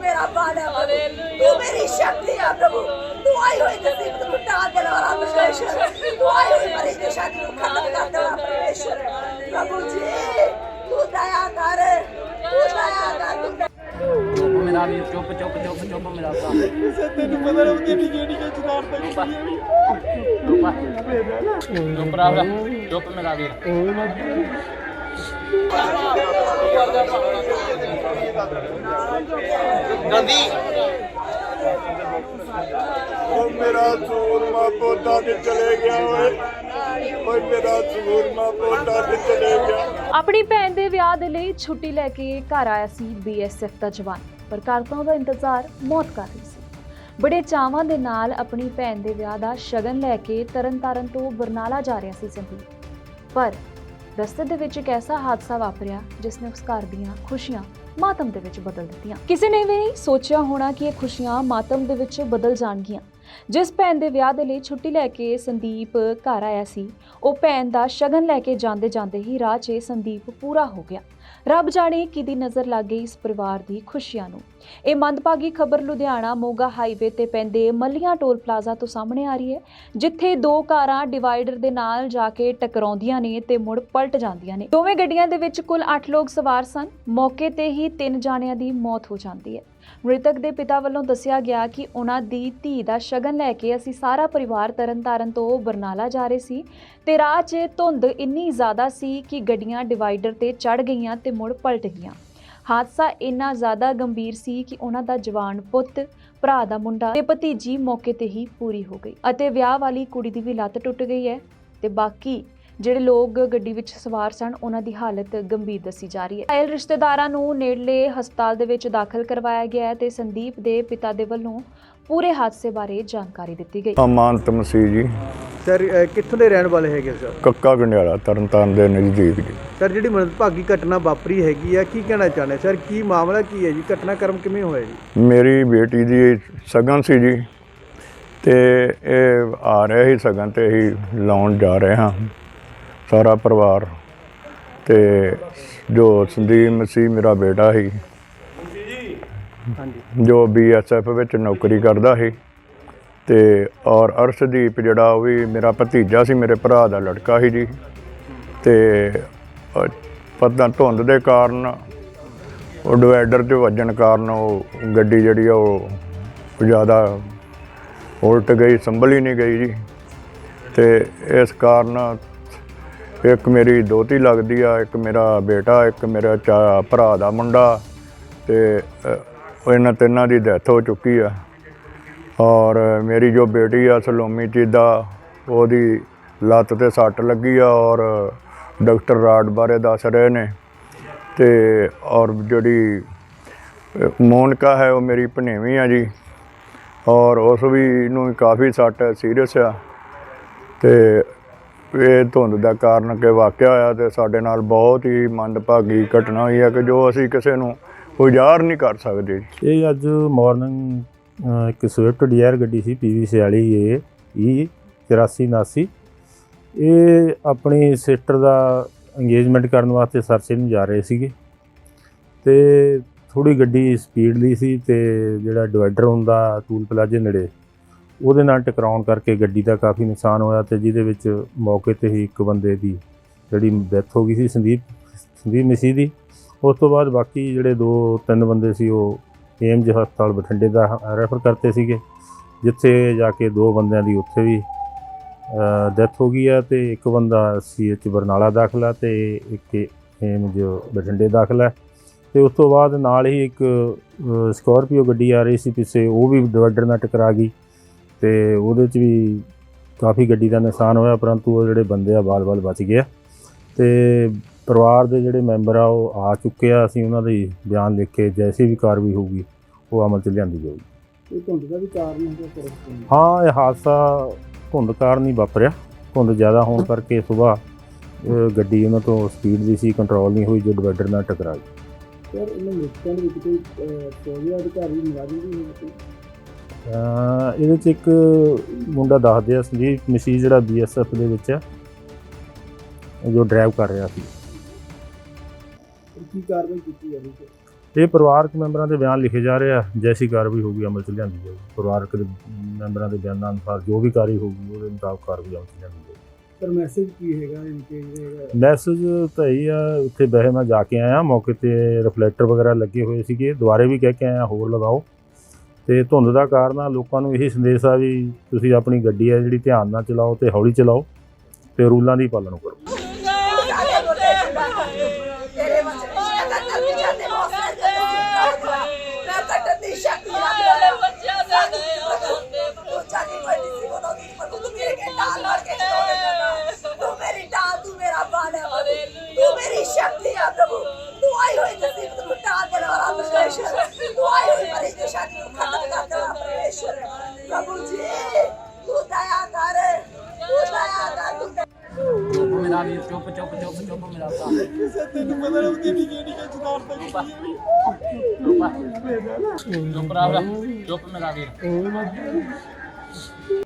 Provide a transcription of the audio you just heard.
मेरा बाल है प्रभु तू मेरी शक्ति है प्रभु तू आई हुई मुसीबत को टाल देने वाला परमेश्वर तू आई हुई मरीज की शक्ति को खत्म करने वाला परमेश्वर प्रभु जी तू दया कर तू दया कर तू दया ਚੁੱਪ ਮੇਰਾ ਵੀਰ ਚੁੱਪ ਚੁੱਪ ਚੁੱਪ ਚੁੱਪ ਮੇਰਾ ਭਰਾ ਤੈਨੂੰ ਪਤਾ ਨਹੀਂ ਉਹਦੀ ਨਿੱਕੀ ਨਿੱਕੀ ਸ਼ਰਾਰਤਾਂ ਚੁੱਪ ਚੁੱਪ ਰਾ ਚੁੱਪ ਮੇਰਾ ਵੀਰ ਉਹ ਮੇਰਾ ਸੂਰਮਾ ਪੋਤਾ ਤੇ ਚਲੇ ਗਿਆ ਓਏ। ਓਏ ਮੇਰਾ ਸੂਰਮਾ ਪੋਤਾ ਤੇ ਚਲੇ ਗਿਆ। ਆਪਣੀ ਭੈਣ ਦੇ ਵਿਆਹ ਦੇ ਲਈ ਛੁੱਟੀ ਲੈ ਕੇ ਘਰ ਆਇਆ ਸੀ ਬੀਐਸਐਫ ਦਾ ਜਵਾਨ ਪਰ ਘਰ ਤੋਂ ਉਹਦਾ ਇੰਤਜ਼ਾਰ ਮੌਤ ਕਰ ਰਹੀ ਸੀ। ਬੜੇ ਚਾਵਾਂ ਦੇ ਨਾਲ ਆਪਣੀ ਭੈਣ ਦੇ ਵਿਆਹ ਦਾ ਸ਼ਗਨ ਲੈ ਕੇ ਤਰਨਤਾਰਨ ਤੋਂ ਬਰਨਾਲਾ ਜਾ ਰਿਹਾ ਸੀ ਸੰਦੀਪ। ਪਰ ਰਸਤੇ ਦੇ ਵਿੱਚ ਇੱਕ ਐਸਾ ਹਾਦਸਾ ਵਾਪਰਿਆ ਜਿਸ ਨੇ ਉਸ ਘਰ ਦੀਆਂ ਖੁਸ਼ੀਆਂ ਮਾਤਮ ਦੇ ਵਿੱਚ ਬਦਲ ਦਿੱਤੀਆਂ। ਕਿਸੇ ਨੇ ਵੀ ਨਹੀਂ ਸੋਚਿਆ ਹੋਣਾ ਕਿ ਇਹ ਖੁਸ਼ੀਆਂ ਮਾਤਮ ਦੇ ਵਿੱਚ ਬਦਲ ਜਾਣਗੀਆਂ। ਜਿਸ ਭੈਣ ਦੇ ਵਿਆਹ ਦੇ ਲਈ ਛੁੱਟੀ ਲੈ ਕੇ ਸੰਦੀਪ ਘਰ ਆਇਆ ਸੀ, ਉਹ ਭੈਣ ਦਾ ਸ਼ਗਨ ਲੈ ਕੇ ਜਾਂਦੇ ਜਾਂਦੇ ਹੀ ਰਾਹ 'ਚ ਸੰਦੀਪ ਪੂਰਾ ਹੋ ਗਿਆ। ਰੱਬ ਜਾਣੇ ਕਿਹਦੀ ਨਜ਼ਰ ਲੱਗ ਗਈ ਇਸ ਪਰਿਵਾਰ ਦੀ ਖੁਸ਼ੀਆਂ ਨੂੰ। ਇਹ ਮੰਦਭਾਗੀ ਖਬਰ ਲੁਧਿਆਣਾ ਮੋਗਾ ਹਾਈਵੇ ਤੇ ਪੈਂਦੇ ਮੱਲੀਆਂ ਟੋਲ ਪਲਾਜ਼ਾ ਤੋਂ ਸਾਹਮਣੇ ਆ ਰਹੀ ਹੈ, ਜਿੱਥੇ ਦੋ ਕਾਰਾਂ ਡਿਵਾਈਡਰ ਦੇ ਨਾਲ ਜਾ ਕੇ ਟਕਰਾਉਂਦੀਆਂ ਨੇ ਤੇ ਮੁੜ ਪਲਟ ਜਾਂਦੀਆਂ ਨੇ। ਦੋਵੇਂ ਗੱਡੀਆਂ ਦੇ ਵਿੱਚ ਕੁੱਲ 8 ਲੋਕ ਸਵਾਰ ਸਨ। ਮੌਕੇ ਤੇ ਹੀ ਤਿੰਨ ਜਾਣਿਆਂ ਦੀ ਮੌਤ ਹੋ ਜਾਂਦੀ ਹੈ। ਮ੍ਰਿਤਕ ਦੇ ਪਿਤਾ ਵੱਲੋਂ ਦੱਸਿਆ ਗਿਆ ਕਿ ਉਹਨਾਂ ਦੀ ਧੀ ਦਾ ਸ਼ਗਨ ਲੈ ਕੇ ਅਸੀਂ ਸਾਰਾ ਪਰਿਵਾਰ ਤਰਨਤਾਰਨ ਤੋਂ ਬਰਨਾਲਾ ਜਾ ਰਹੇ ਸੀ ਤੇ ਰਾਹ 'ਚ ਧੁੰਦ ਇੰਨੀ ਜ਼ਿਆਦਾ ਸੀ ਕਿ ਗੱਡੀਆਂ ਡਿਵਾਈਡਰ ਤੇ ਚੜ ਗਈਆਂ ਤੇ ਮੁੜ ਪਲਟ ਗਈਆਂ। ਹਾਦਸਾ ਇੰਨਾ ਜ਼ਿਆਦਾ ਗੰਭੀਰ ਸੀ ਕਿ ਉਹਨਾਂ ਦਾ ਜਵਾਨ ਪੁੱਤ, ਭਰਾ ਦਾ ਮੁੰਡਾ ਤੇ ਭਤੀਜੀ ਮੌਕੇ ਤੇ ਹੀ ਪੂਰੀ ਹੋ ਗਈ ਅਤੇ ਵਿਆਹ ਵਾਲੀ ਕੁੜੀ ਦੀ ਵੀ ਲੱਤ ਟੁੱਟ ਗਈ ਹੈ ਤੇ ਬਾਕੀ ਜਿਹੜੇ ਲੋਕ ਗੱਡੀ ਵਿੱਚ ਸਵਾਰ ਸਨ ਉਹਨਾਂ ਦੀ ਹਾਲਤ ਗੰਭੀਰ ਦੱਸੀ ਜਾ ਰਹੀ ਹੈ। ਘਾਇਲ ਰਿਸ਼ਤੇਦਾਰਾਂ ਨੂੰ ਨੇੜਲੇ ਹਸਪਤਾਲ ਦੇ ਵਿੱਚ ਦਾਖਲ ਕਰਵਾਇਆ ਗਿਆ ਹੈ ਤੇ ਸੰਦੀਪ ਦੇ ਪਿਤਾ ਦੇ ਵੱਲੋਂ ਪੂਰੇ ਹਾਦਸੇ ਬਾਰੇ ਜਾਣਕਾਰੀ ਦਿੱਤੀ ਗਈ। ਅਮਾਨਤ ਮਸੀਹ ਜੀ। ਸਰ ਅਹ ਕਿੱਥੋਂ ਦੇ ਰਹਿਣ ਵਾਲੇ ਹੈਗੇ ਸਰ ਕੱਕਾ ਗੰਡਿਆਲਾ ਤਰਨਤਾਰਨ ਦੇ ਨਜ਼ਦੀਕ ਜੀ। ਸਰ ਜਿਹੜੀ ਮੰਦਭਾਗੀ ਘਟਨਾ ਵਾਪਰੀ ਹੈਗੀ ਆ ਕੀ ਕਹਿਣਾ ਚਾਹੁੰਦੇ ਸਰ ਕੀ ਮਾਮਲਾ ਕੀ ਹੈ ਜੀ? ਘਟਨਾਕ੍ਰਮ ਕਿਵੇਂ ਹੋਇਆ ਜੀ? ਮੇਰੀ ਬੇਟੀ ਦੀ ਸਗਨ ਸੀ ਜੀ ਤੇ ਇਹ ਆ ਰਿਹਾ ਸੀ ਸਗਨ ਤੇ ਹੀ ਲਾਉਣ ਜਾ ਰਹੇ ਹਾਂ। ਸਾਰਾ ਪਰਿਵਾਰ ਤੇ ਜੋ ਸੰਦੀਪ ਮਸੀਹ ਮੇਰਾ ਬੇਟਾ ਸੀ। ਹਾਂਜੀ ਜੋ ਬੀਐਸਐਫ ਵਿੱਚ ਨੌਕਰੀ ਕਰਦਾ ਸੀ ਤੇ ਔਰ ਅਰਸ਼ਦੀਪ ਜਿਹੜਾ ਉਹ ਵੀ ਮੇਰਾ ਭਤੀਜਾ ਸੀ ਮੇਰੇ ਭਰਾ ਦਾ ਲੜਕਾ ਸੀ ਜੀ। ਤੇ ਅ, ਪਤਾ ਧੁੰਦ ਦੇ ਕਾਰਨ ਉਹ ਡਿਵਾਈਡਰ 'ਚ ਵੱਜਣ ਕਾਰਨ ਉਹ ਗੱਡੀ ਜਿਹੜੀ ਆ ਉਹ ਜ਼ਿਆਦਾ ਉਲਟ ਗਈ ਸੰਭਲ ਹੀ ਨਹੀਂ ਗਈ ਜੀ। ਤੇ ਇਸ ਕਾਰਨ ਇੱਕ ਮੇਰੀ ਦੋਤੀ ਲੱਗਦੀ ਆ, ਇੱਕ ਮੇਰਾ ਬੇਟਾ, ਇੱਕ ਮੇਰਾ ਚਾ, ਭਰਾ ਦਾ ਮੁੰਡਾ ਤੇ ਇਹਨਾਂ ਤਿੰਨਾਂ ਦੀ ਡੈਥ ਹੋ ਚੁੱਕੀ ਆ। ਔਰ ਮੇਰੀ ਜੋ ਬੇਟੀ ਆ ਸਲੋਮੀ ਚੀਦਾ ਉਹਦੀ ਲੱਤ ਤੇ ਸੱਟ ਲੱਗੀ ਆ ਔਰ ਡਾਕਟਰ ਰਾਡ ਬਾਰੇ ਦੱਸ ਰਹੇ ਨੇ ਤੇ, ਔਰ ਜਿਹੜੀ ਮੋਨਕਾ ਹੈ, ਉਹ ਮੇਰੀ ਭਣੇਵੀਂ ਆ ਜੀ। ਔਰ ਉਸ ਵੀ ਨੂੰ ਕਾਫੀ ਸੱਟ ਸੀਰੀਅਸ ਆ। ਤੇ ਇਹ ਧੁੰਦ ਦਾ ਕਾਰਨ ਕਿ ਵਾਕਿਆ ਹੋਇਆ ਤੇ ਸਾਡੇ ਨਾਲ ਬਹੁਤ ਹੀ ਮੰਦਭਾਗੀ ਘਟਨਾ ਹੋਈ ਹੈ ਕਿ ਜੋ ਅਸੀਂ ਕਿਸੇ ਨੂੰ ਉਜਾਰ ਨਹੀਂ ਕਰ ਸਕਦੇ। ਇਹ ਅੱਜ ਮਾਰਨਿੰਗ ਇੱਕ ਸਵਿਫਟ ਡਿਜ਼ਾਇਰ ਗੱਡੀ ਸੀ ਪੀਵੀ 46 ਏ ਈ 8479 ਇਹ ਆਪਣੀ ਸਿਸਟਰ ਦਾ ਇੰਗੇਜਮੈਂਟ ਕਰਨ ਵਾਸਤੇ ਸਰਸੇ ਨੂੰ ਜਾ ਰਹੇ ਸੀਗੇ। ਤੇ ਥੋੜੀ ਗੱਡੀ ਸਪੀਡ ਲਈ ਸੀ ਤੇ ਜਿਹੜਾ ਡਿਵਾਈਡਰ ਹੁੰਦਾ ਟੂਲ ਪਲਾਜ਼ੇ ਨੇੜੇ ਉਹਦੇ ਨਾਲ ਟਕਰਾਉਣ ਕਰਕੇ ਗੱਡੀ ਦਾ ਕਾਫੀ ਨੁਕਸਾਨ ਹੋਇਆ ਤੇ ਜਿਹਦੇ ਵਿੱਚ ਮੌਕੇ ਤੇ ਹੀ ਇੱਕ ਬੰਦੇ ਦੀ ਜਿਹੜੀ ਡੈਥ ਹੋ ਗਈ ਸੀ, ਸੰਦੀਪ ਸੰਦੀਪ ਮਿਸੀ ਦੀ। ਉਸ ਤੋਂ ਬਾਅਦ ਬਾਕੀ ਜਿਹੜੇ ਦੋ, ਤਿੰਨ ਬੰਦੇ ਸੀ, ਉਹ ਏਮਜ ਹਸਪਤਾਲ ਬਠਿੰਡੇ ਦਾ ਰੈਫਰ ਕਰਤੇ ਸੀਗੇ, ਜਿੱਥੇ ਜਾ ਕੇ ਦੋ ਬੰਦਿਆਂ ਦੀ ਉੱਥੇ ਵੀ ਡੈਥ ਹੋ ਗਈ ਹੈ ਤੇ ਇੱਕ ਬੰਦਾ ਸੀਐਚ ਬਰਨਾਲਾ ਦਾਖਲਾ ਤੇ ਇੱਕ ਏਮਜ ਬਠਿੰਡੇ ਦਾਖਲਾ ਤੇ ਉਸ ਤੋਂ ਬਾਅਦ ਨਾਲ ਹੀ ਇੱਕ ਸਕਾਰਪੀਓ ਗੱਡੀ ਆ ਰਹੀ ਸੀ ਪਿੱਛੇ, ਉਹ ਵੀ ਡਿਵਾਈਡਰ ਨਾਲ ਟਕਰਾ ਗਈ। ਤੇ ਉਹਦੇ 'ਚ ਵੀ ਕਾਫੀ ਗੱਡੀ ਦਾ ਨੁਕਸਾਨ ਹੋਇਆ ਪਰੰਤੂ ਉਹ ਜਿਹੜੇ ਬੰਦੇ ਆ ਬਾਲ-ਬਾਲ ਬਚ ਗਏ ਆ। ਤੇ ਪਰਿਵਾਰ ਦੇ ਜਿਹੜੇ ਮੈਂਬਰ ਆ ਉਹ ਆ ਚੁੱਕੇ ਆ। ਅਸੀਂ ਉਹਨਾਂ ਦੇ ਬਿਆਨ ਲਿਖ ਕੇ ਜੈਸੀ ਵੀ ਕਾਰਵਾਈ ਹੋਊਗੀ ਉਹ ਅਮਲ 'ਚ ਲਿਆਂਦੀ ਜਾਊਗੀ। ਇਹ ਧੁੰਦ ਦਾ ਵੀ ਕਾਰਨ ਹੈ ਇਹ ਹਾਦਸਾ ਧੁੰਦ ਕਾਰਨ ਹੀ ਵਾਪਰਿਆ। ਧੁੰਦ ਜ਼ਿਆਦਾ ਹੋਣ ਕਰਕੇ ਸਵੇਰ ਗੱਡੀ ਉਹਨਾਂ ਤੋਂ ਸਪੀਡ ਦੀ ਸੀ ਕੰਟਰੋਲ ਨਹੀਂ ਹੋਈ ਜੋ ਡਿਵਾਈਡਰ ਨਾਲ ਟਕਰਾ ਗਈ। ਸਰ ਇਹਨਾਂ ਮ੍ਰਿਤਕਾਂ ਦੇ ਵਿੱਚ ਕੋਈ ਫੌਜੀ ਅਧਿਕਾਰੀ ਮੁਲਾਜ਼ਮ ਵੀ ਹੋਵੇ ਇਹਦੇ 'ਚ ਇੱਕ ਮੁੰਡਾ ਦੱਸਦੇ ਆ ਸੰਜੀਵ ਮਸੀਹ ਜਿਹੜਾ ਬੀਐਸਐਫ ਦੇ ਵਿੱਚ ਆ ਜੋ ਡਰਾਈਵ ਕਰ ਰਿਹਾ ਸੀ। ਕੀ ਕਾਰਵਾਈ ਕੀਤੀ ਜਾਵੇ ਇਹ ਪਰਿਵਾਰਕ ਮੈਂਬਰਾਂ ਦੇ ਬਿਆਨ ਲਿਖੇ ਜਾ ਰਹੇ ਆ। ਜੈਸੀ ਕਾਰਵਾਈ ਹੋਊਗੀ ਅਮਲ ਚ ਲਿਆਂਦੀ ਜਾਊਗੀ। ਪਰਿਵਾਰਕ ਮੈਂਬਰਾਂ ਦੇ ਬਿਆਨਾਂ ਅਨੁਸਾਰ ਜੋ ਵੀ ਕਾਰਵਾਈ ਹੋਊਗੀ ਉਹਦੇ ਮੁਤਾਬਕ ਕਾਰਵਾਈ ਅਮਲ ਚ ਲਿਆਂਦੀ ਜਾਊਗੀ। ਸਰ ਮੈਸੇਜ ਕੀ ਹੈਗਾ? ਇਨਕੇ ਮੈਸੇਜ ਤਾਂ ਇਹ ਆ ਉੱਥੇ ਵੈਸੇ ਮੈਂ ਜਾ ਕੇ ਆਇਆ। ਮੌਕੇ ਤੇ ਰਿਫਲੈਕਟਰ ਵਗੈਰਾ ਲੱਗੇ ਹੋਏ ਸੀਗੇ। ਦੁਬਾਰੇ ਵੀ ਕਹਿ ਕੇ ਆਇਆ ਹੋਰ ਲਗਾਓ। ਤੇ ਧੁੰਦ ਦਾ ਕਾਰਨ ਆ, ਲੋਕਾਂ ਨੂੰ ਇਹੀ ਸੰਦੇਸ਼ ਆ ਵੀ ਤੁਸੀਂ ਆਪਣੀ ਗੱਡੀ ਆ ਜਿਹੜੀ ਧਿਆਨ ਨਾਲ ਚਲਾਓ ਤੇ ਹੌਲੀ ਚਲਾਓ ਤੇ ਰੂਲਾਂ ਦੀ ਪਾਲਣਾ ਕਰੋ। ਮੇਰਾ ਵੀ ਚੁੱਪ ਚੁੱਪ ਚੁੱਪ ਚੁੱਪ ਮੇਰਾ ਭਰਾ। ਤੈਨੂੰ ਪਤਾ ਨਾ ਉਹਦੇ ਵੀ ਕਿਹੜੀ ਕਿਹ ਚਦਾਰ ਤੱਕ ਚੁੱਪ ਭਰਾ ਚੁੱਪ ਮੇਰਾ ਵੀਰ।